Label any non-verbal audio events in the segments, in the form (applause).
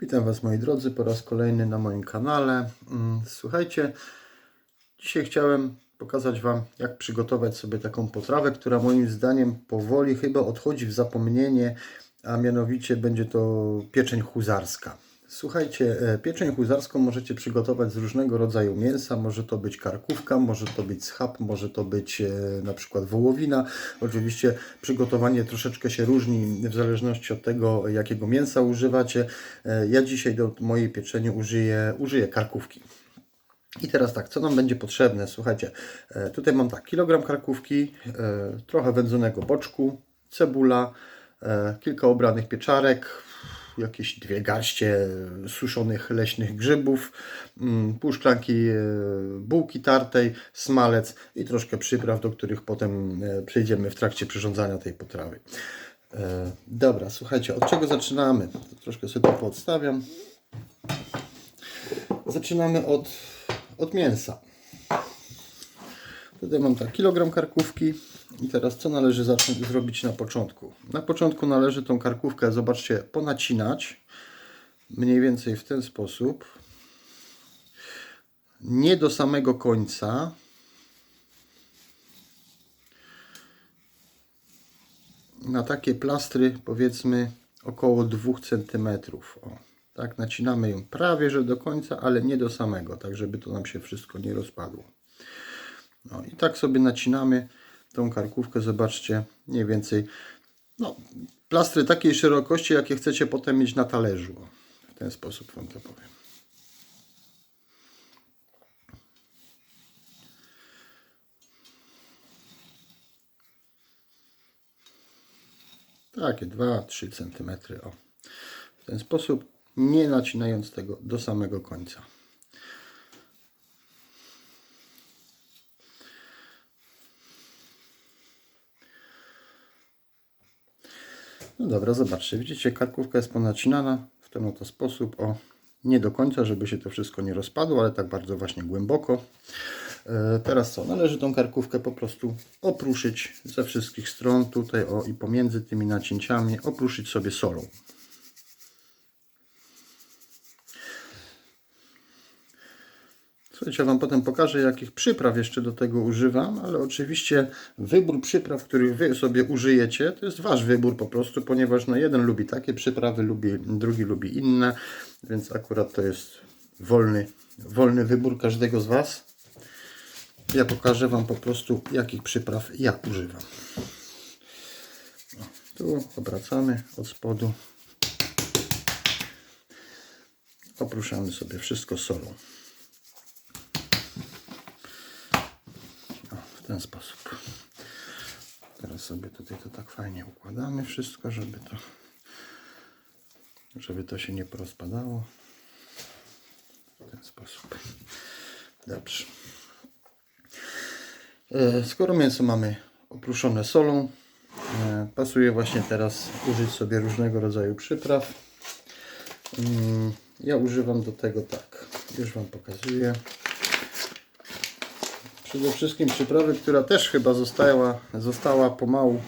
Witam Was moi drodzy po raz kolejny na moim kanale. Mm, Słuchajcie, dzisiaj chciałem pokazać Wam jak przygotować sobie taką potrawę, która moim zdaniem powoli chyba odchodzi w zapomnienie, a mianowicie będzie to pieczeń huzarska. Słuchajcie, e, pieczeń huzarską możecie przygotować z różnego rodzaju mięsa. Może to być karkówka, może to być schab, może to być e, na przykład wołowina. Oczywiście przygotowanie troszeczkę się różni w zależności od tego, jakiego mięsa używacie. E, Ja dzisiaj do mojej pieczeni użyję, użyję karkówki. I teraz tak, co nam będzie potrzebne? Słuchajcie, tutaj mam tak, kilogram karkówki, trochę wędzonego boczku, cebula, kilka obranych pieczarek, jakieś dwie garście suszonych leśnych grzybów, mm, pół szklanki e, bułki tartej, smalec i troszkę przypraw, do których potem e, przejdziemy w trakcie przyrządzania tej potrawy. E, Dobra, słuchajcie, od czego zaczynamy? Troszkę sobie to podstawiam. Zaczynamy od, od mięsa. Tutaj mam tak kilogram karkówki i teraz co należy zacząć zrobić na początku? Na początku należy tą karkówkę, zobaczcie, ponacinać mniej więcej w ten sposób. Nie do samego końca. Na takie plastry powiedzmy około 2 cm. O, tak, nacinamy ją prawie że do końca, ale nie do samego, tak żeby to nam się wszystko nie rozpadło. No i tak sobie nacinamy tą karkówkę, zobaczcie, mniej więcej, no, plastry takiej szerokości, jakie chcecie potem mieć na talerzu. W ten sposób Wam to powiem. Takie 2-3 cm. O. W ten sposób, nie nacinając tego do samego końca. No dobra, zobaczcie, widzicie, karkówka jest ponacinana w ten oto sposób, o, nie do końca, żeby się to wszystko nie rozpadło, ale tak bardzo właśnie głęboko. E, teraz co, należy tą karkówkę po prostu opruszyć ze wszystkich stron, tutaj o i pomiędzy tymi nacięciami, opruszyć sobie solą. Słuchajcie, ja Wam potem pokażę, jakich przypraw jeszcze do tego używam, ale oczywiście wybór przypraw, których Wy sobie użyjecie, to jest Wasz wybór po prostu, ponieważ no jeden lubi takie przyprawy, lubi, drugi lubi inne, więc akurat to jest wolny, wolny wybór każdego z Was. Ja pokażę Wam po prostu, jakich przypraw ja używam. Tu obracamy od spodu. Opruszamy sobie wszystko solą. Ten sposób. Teraz sobie tutaj to tak fajnie układamy wszystko, żeby to żeby to się nie porozpadało. W ten sposób. Dobrze. E, Skoro mięso mamy opruszone solą, e, pasuje właśnie teraz użyć sobie różnego rodzaju przypraw. Mm, Ja używam do tego tak. Już Wam pokazuję. Przede wszystkim przyprawy, która też chyba została, została pomału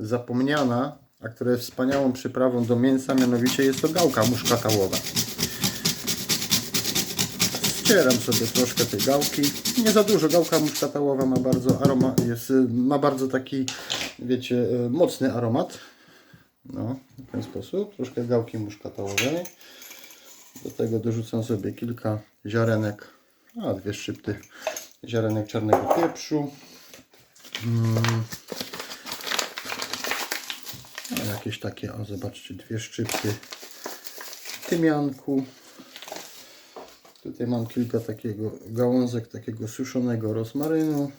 zapomniana, a która jest wspaniałą przyprawą do mięsa, mianowicie jest to gałka muszkatałowa. Ścieram sobie troszkę tej gałki. Nie za dużo. Gałka muszkatałowa ma bardzo aroma, jest, ma bardzo taki, wiecie, y, mocny aromat. No, w ten sposób. Troszkę gałki muszkatałowej. Do tego dorzucam sobie kilka ziarenek, a dwie szczypty ziarenek czarnego pieprzu. Mm. Jakieś takie, o zobaczcie, dwie szczypty tymianku. Tutaj mam kilka takiego gałązek takiego suszonego rozmarynu.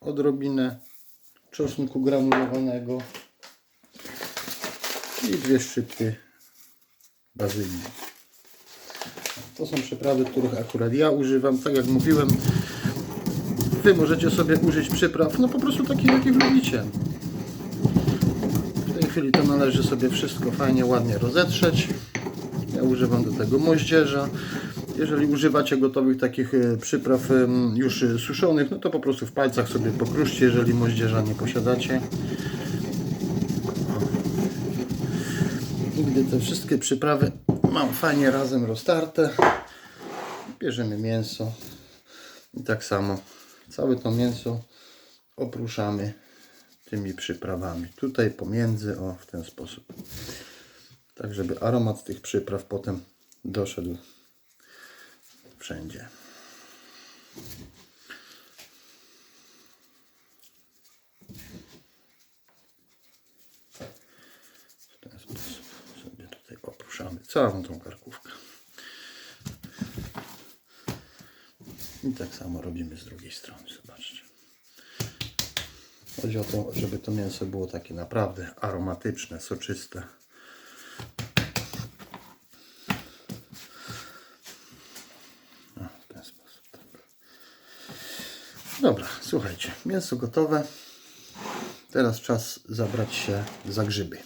Odrobinę czosnku granulowanego i dwie szczypty bazylii. To są przyprawy, których akurat ja używam. Tak jak mówiłem, Wy możecie sobie użyć przypraw, no po prostu takich, jakich lubicie. W tej chwili to należy sobie wszystko fajnie, ładnie rozetrzeć. Ja używam do tego moździerza. Jeżeli używacie gotowych takich e, przypraw już suszonych, no to po prostu w palcach sobie pokruszcie, jeżeli moździerza nie posiadacie. Te wszystkie przyprawy mam fajnie razem roztarte, bierzemy mięso i tak samo całe to mięso oprószamy tymi przyprawami. Tutaj pomiędzy, o w ten sposób. Tak, żeby aromat tych przypraw potem doszedł wszędzie. W ten sposób sobie oprószamy całą tą karkówkę. I tak samo robimy z drugiej strony, zobaczcie. Chodzi o to, żeby to mięso było takie naprawdę aromatyczne, soczyste. O, w ten sposób. Tak. Dobra, słuchajcie, mięso gotowe. Teraz czas zabrać się za grzyby.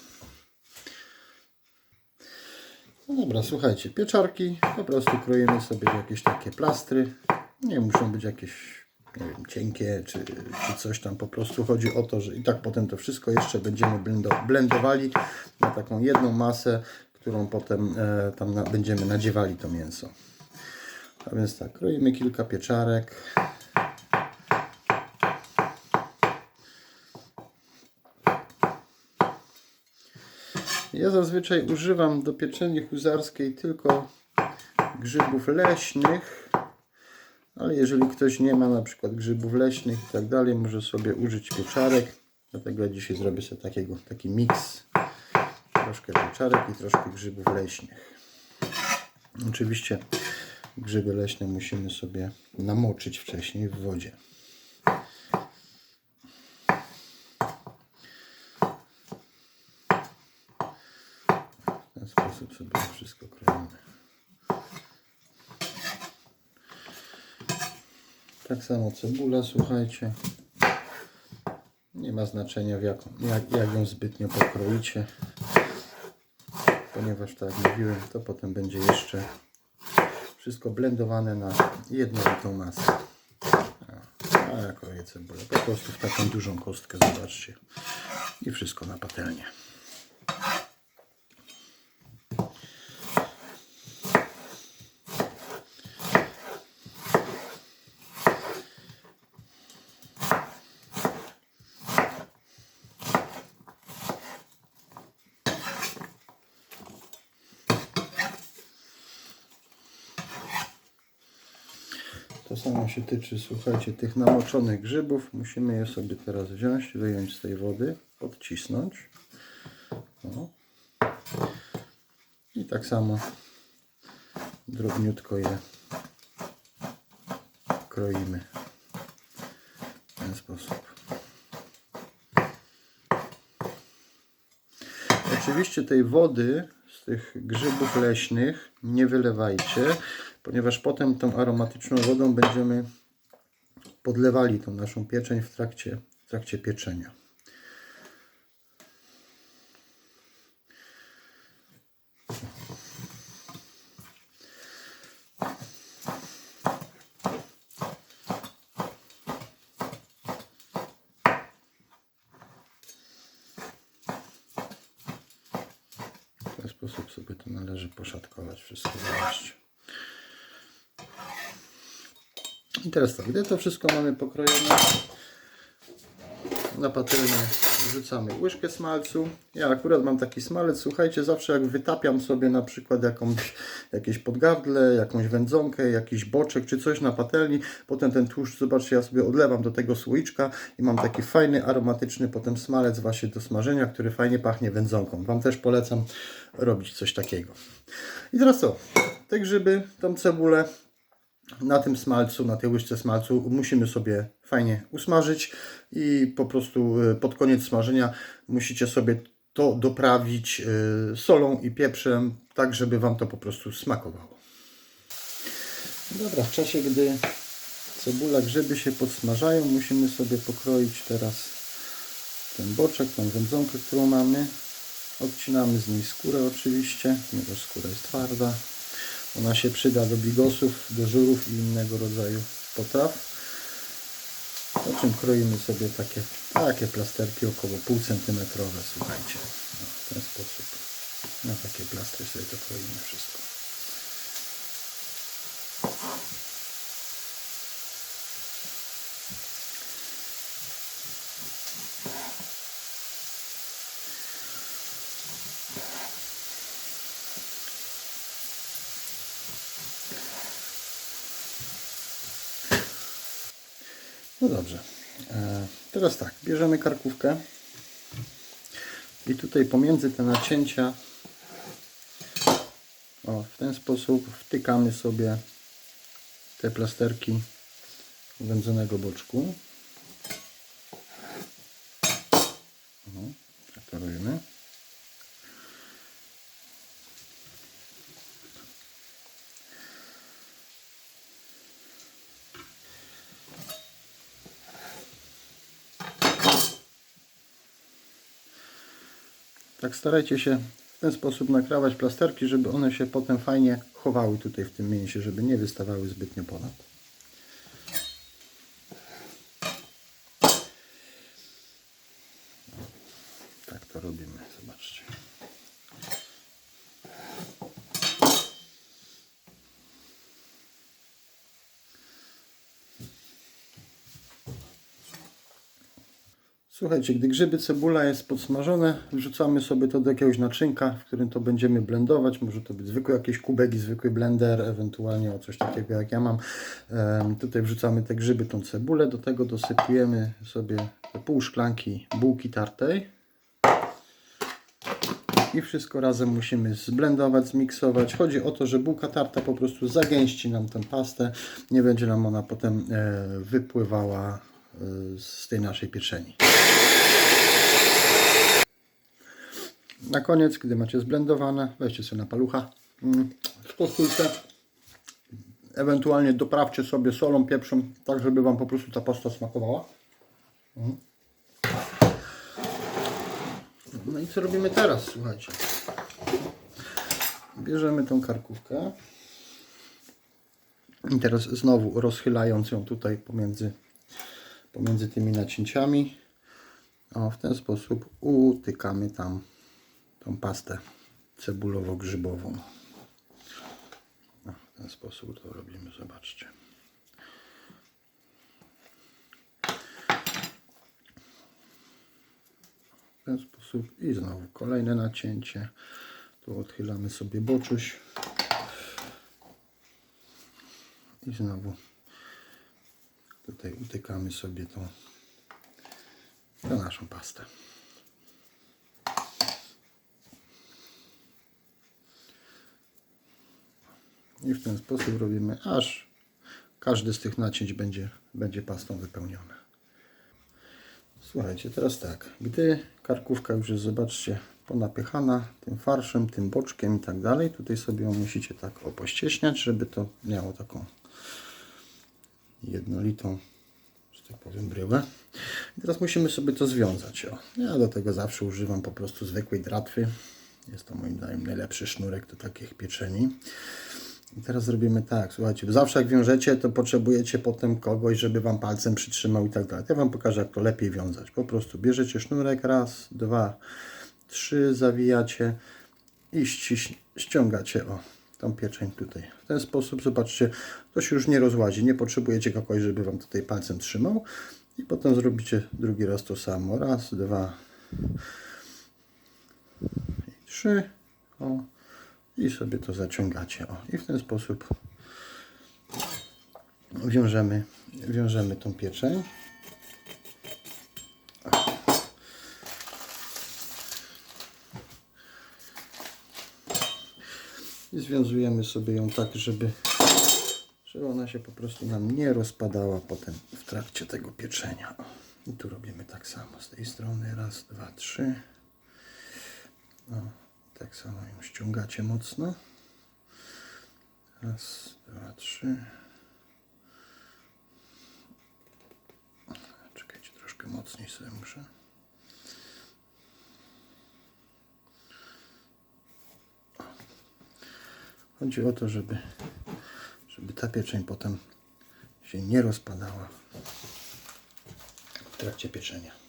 No dobra, słuchajcie, pieczarki po prostu kroimy sobie jakieś takie plastry. Nie muszą być jakieś, nie wiem, cienkie czy, czy coś tam. Po prostu chodzi o to, że i tak potem to wszystko jeszcze będziemy blendo- blendowali na taką jedną masę, którą potem e, tam na, będziemy nadziewali to mięso. A więc tak, kroimy kilka pieczarek. Ja zazwyczaj używam do pieczeni huzarskiej tylko grzybów leśnych, ale jeżeli ktoś nie ma na przykład grzybów leśnych i tak dalej, może sobie użyć pieczarek. Dlatego ja dzisiaj zrobię sobie takiego, taki miks. Troszkę pieczarek i troszkę grzybów leśnych. Oczywiście grzyby leśne musimy sobie namoczyć wcześniej w wodzie. W ten sposób sobie to wszystko kroimy. Tak samo cebula, słuchajcie. Nie ma znaczenia w jaką, jak, jak ją zbytnio pokroicie. Ponieważ tak jak mówiłem, to potem będzie jeszcze wszystko blendowane na jednolitą masę. A, a ja kroję cebulę. Po prostu w taką dużą kostkę, zobaczcie. I wszystko na patelnię. To samo się tyczy, słuchajcie, tych namoczonych grzybów. Musimy je sobie teraz wziąć, wyjąć z tej wody, odcisnąć. O. I tak samo drobniutko je kroimy w ten sposób. Oczywiście tej wody z tych grzybów leśnych nie wylewajcie, ponieważ potem tą aromatyczną wodą będziemy podlewali tą naszą pieczeń w trakcie, w trakcie pieczenia. W ten sposób sobie to należy poszatkować wszystko. Zobaczcie. I teraz tak, gdy to wszystko mamy pokrojone, na patelnię wrzucamy łyżkę smalcu. Ja akurat mam taki smalec, słuchajcie, zawsze jak wytapiam sobie na przykład jakąś, jakieś podgardle, jakąś wędzonkę, jakiś boczek czy coś na patelni, potem ten tłuszcz, zobaczcie, ja sobie odlewam do tego słoiczka i mam taki fajny, aromatyczny potem smalec właśnie do smażenia, który fajnie pachnie wędzonką. Wam też polecam robić coś takiego. I teraz co? Te grzyby, tą cebulę na tym smalcu, na tej łyżce smalcu musimy sobie fajnie usmażyć i po prostu y, pod koniec smażenia musicie sobie to doprawić y, solą i pieprzem, tak żeby Wam to po prostu smakowało. Dobra, w czasie gdy cebula, grzyby się podsmażają, musimy sobie pokroić teraz ten boczek, tą wędzonkę, którą mamy. Odcinamy z niej skórę oczywiście, ponieważ skóra jest twarda. Ona się przyda do bigosów, do żurów i innego rodzaju potraw. Po czym kroimy sobie takie, takie plasterki około pół centymetrowe, słuchajcie. No, w ten sposób. Na takie plastry sobie to kroimy wszystko. No dobrze. E, teraz tak, bierzemy karkówkę i tutaj pomiędzy te nacięcia o, w ten sposób wtykamy sobie te plasterki wędzonego boczku. No, tak to robimy. Tak starajcie się w ten sposób nakrawać plasterki, żeby one się potem fajnie chowały tutaj w tym mięsie, żeby nie wystawały zbytnio ponad. Tak to robimy, zobaczcie. Gdy grzyby cebula jest podsmażone, wrzucamy sobie to do jakiegoś naczynka, w którym to będziemy blendować. Może to być zwykły jakiś kubek i zwykły blender, ewentualnie o coś takiego jak ja mam. Em, tutaj wrzucamy te grzyby, tą cebulę, do tego dosypujemy sobie pół szklanki bułki tartej. I wszystko razem musimy zblendować, zmiksować. Chodzi o to, że bułka tarta po prostu zagęści nam tę pastę. Nie będzie nam ona potem e, wypływała e, z tej naszej pieczeni. Na koniec, gdy macie zblendowane, weźcie sobie na palucha, mm, spostujcie. Ewentualnie doprawcie sobie solą, pieprzem, tak żeby Wam po prostu ta pasta smakowała. Mm. No i co robimy teraz, słuchajcie. Bierzemy tą karkówkę i teraz znowu rozchylając ją tutaj pomiędzy, pomiędzy tymi nacięciami, o, w ten sposób utykamy tam tą pastę cebulowo-grzybową. O, w ten sposób to robimy, zobaczcie. W ten sposób i znowu kolejne nacięcie. Tu odchylamy sobie boczuś. I znowu tutaj utykamy sobie tą, tą naszą pastę. I w ten sposób robimy, aż każdy z tych nacięć będzie, będzie pastą wypełniony. Słuchajcie, teraz tak, gdy karkówka już jest, zobaczcie, ponapychana tym farszem, tym boczkiem i tak dalej, tutaj sobie ją musicie tak opościeśniać, żeby to miało taką jednolitą, że tak powiem, bryłę. I teraz musimy sobie to związać. O. Ja do tego zawsze używam po prostu zwykłej dratwy. Jest to moim zdaniem najlepszy sznurek do takich pieczeni. I teraz zrobimy tak, słuchajcie, zawsze jak wiążecie, to potrzebujecie potem kogoś, żeby Wam palcem przytrzymał i tak dalej. Ja Wam pokażę, jak to lepiej wiązać. Po prostu bierzecie sznurek, raz, dwa, trzy, zawijacie i ściągacie o tą pieczeń tutaj. W ten sposób, zobaczcie, to się już nie rozłazi. Nie potrzebujecie kogoś, żeby Wam tutaj palcem trzymał. I potem zrobicie drugi raz to samo. Raz, dwa i trzy. O i sobie to zaciągacie. O, I w ten sposób wiążemy, wiążemy tą pieczeń. I związujemy sobie ją tak, żeby, żeby ona się po prostu nam nie rozpadała potem w trakcie tego pieczenia. I tu robimy tak samo z tej strony. Raz, dwa, trzy. Tak samo ją ściągacie mocno. Raz, dwa, trzy. Czekajcie, troszkę mocniej sobie muszę. Chodzi o to, żeby, żeby ta pieczeń potem się nie rozpadała w trakcie pieczenia.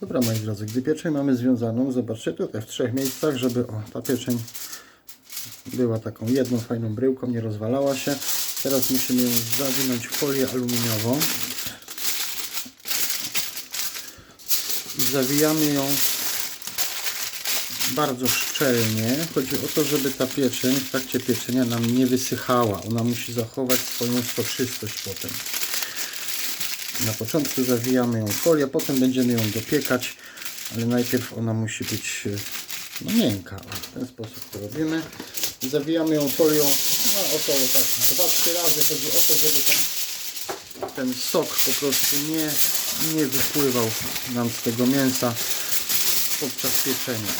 Dobra, moi drodzy, gdy pieczeń mamy związaną, zobaczcie tutaj w trzech miejscach, żeby o, ta pieczeń była taką jedną fajną bryłką, nie rozwalała się. Teraz musimy ją zawinąć w folię aluminiową. I zawijamy ją bardzo szczelnie. Chodzi o to, żeby ta pieczeń w trakcie pieczenia nam nie wysychała. Ona musi zachować swoją soczystość potem. Na początku zawijamy ją w folię, potem będziemy ją dopiekać, ale najpierw ona musi być e, no, miękka. W ten sposób to robimy. Zawijamy ją folią no, około tak 2-3 razy. Chodzi o to, żeby ten, ten sok po prostu nie, nie wypływał nam z tego mięsa podczas pieczenia.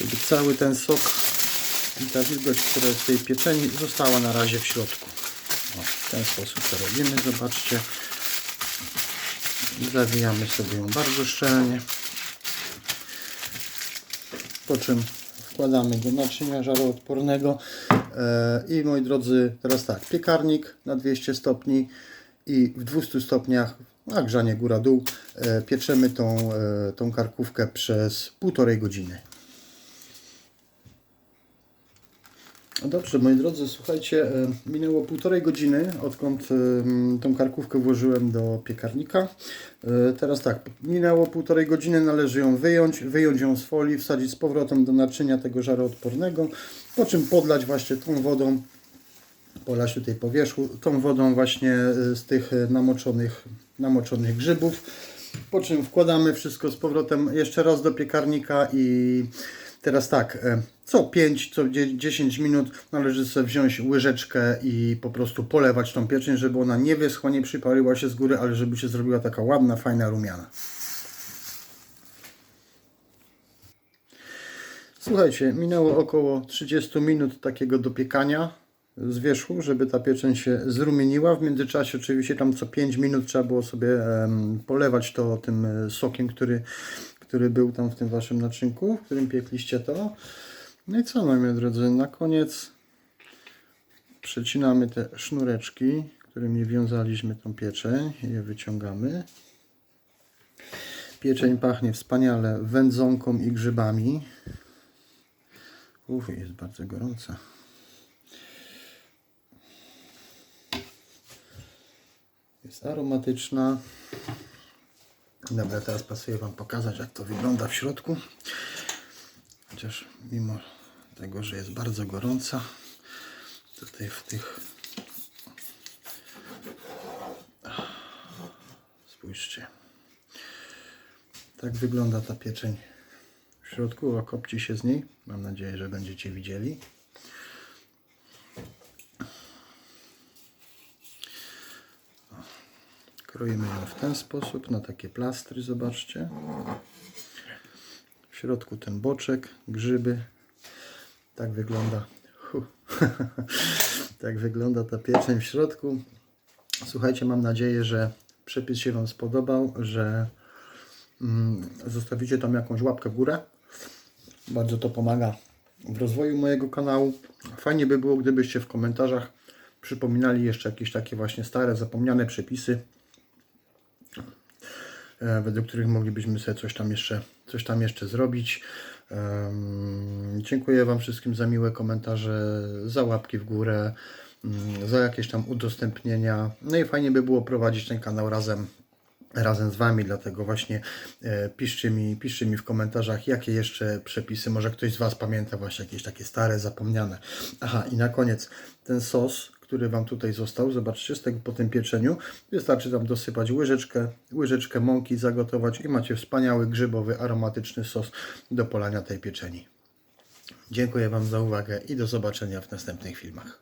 Żeby cały ten sok i ta wilgoć, która jest w tej pieczeni została na razie w środku. Ten sposób to robimy, zobaczcie. Zawijamy sobie ją bardzo szczelnie. Po czym wkładamy do naczynia żaroodpornego. E, I moi drodzy, teraz tak, piekarnik na 200 stopni i w 200 stopniach, a grzanie góra-dół, e, pieczemy tą, e, tą karkówkę przez półtorej godziny. Dobrze, moi drodzy, słuchajcie, e, minęło półtorej godziny, odkąd em, tą karkówkę włożyłem do piekarnika. E, Teraz tak, minęło półtorej godziny, należy ją wyjąć, wyjąć ją z folii, wsadzić z powrotem do naczynia tego żaroodpornego, po czym podlać właśnie tą wodą, polać tutaj po wierzchu, tą wodą właśnie e, z tych e, namoczonych, namoczonych grzybów, po czym wkładamy wszystko z powrotem jeszcze raz do piekarnika i teraz tak, e, co 5, co dzie- 10 minut należy sobie wziąć łyżeczkę i po prostu polewać tą pieczeń, żeby ona nie wyschła, nie przypaliła się z góry, ale żeby się zrobiła taka ładna, fajna rumiana. Słuchajcie, minęło około 30 minut takiego dopiekania z wierzchu, żeby ta pieczeń się zrumieniła. W międzyczasie oczywiście tam co 5 minut trzeba było sobie polewać to tym e, sokiem, który, który był tam w tym waszym naczynku, w którym piekliście to. No i co, moi drodzy, na koniec przecinamy te sznureczki, którymi wiązaliśmy tą pieczeń i je wyciągamy. Pieczeń pachnie wspaniale wędzonką i grzybami. Uf, jest bardzo gorąca. Jest aromatyczna. Dobra, teraz pasuje Wam pokazać, jak to wygląda w środku. Chociaż mimo tego, że jest bardzo gorąca, tutaj w tych. Spójrzcie. Tak wygląda ta pieczeń w środku. Okopci się z niej. Mam nadzieję, że będziecie widzieli. Kroimy ją w ten sposób, na takie plastry, zobaczcie. Środku ten boczek, grzyby. Tak wygląda. (laughs) Tak wygląda ta pieczeń w środku. Słuchajcie, mam nadzieję, że przepis się Wam spodobał, że mm, zostawicie tam jakąś łapkę w górę. Bardzo to pomaga w rozwoju mojego kanału. Fajnie by było, gdybyście w komentarzach przypominali jeszcze jakieś takie właśnie stare, zapomniane przepisy, e, według których moglibyśmy sobie coś tam jeszcze, coś tam jeszcze zrobić. Dziękuję Wam wszystkim za miłe komentarze, za łapki w górę, mm, za jakieś tam udostępnienia. No i fajnie by było prowadzić ten kanał razem razem z Wami, dlatego właśnie e, piszcie, mi, piszcie mi w komentarzach, jakie jeszcze przepisy, może ktoś z Was pamięta właśnie jakieś takie stare, zapomniane. Aha, i na koniec ten sos, który Wam tutaj został, zobaczcie, z tego po tym pieczeniu, wystarczy tam dosypać łyżeczkę, łyżeczkę mąki, zagotować i macie wspaniały grzybowy, aromatyczny sos do polania tej pieczeni. Dziękuję Wam za uwagę i do zobaczenia w następnych filmach.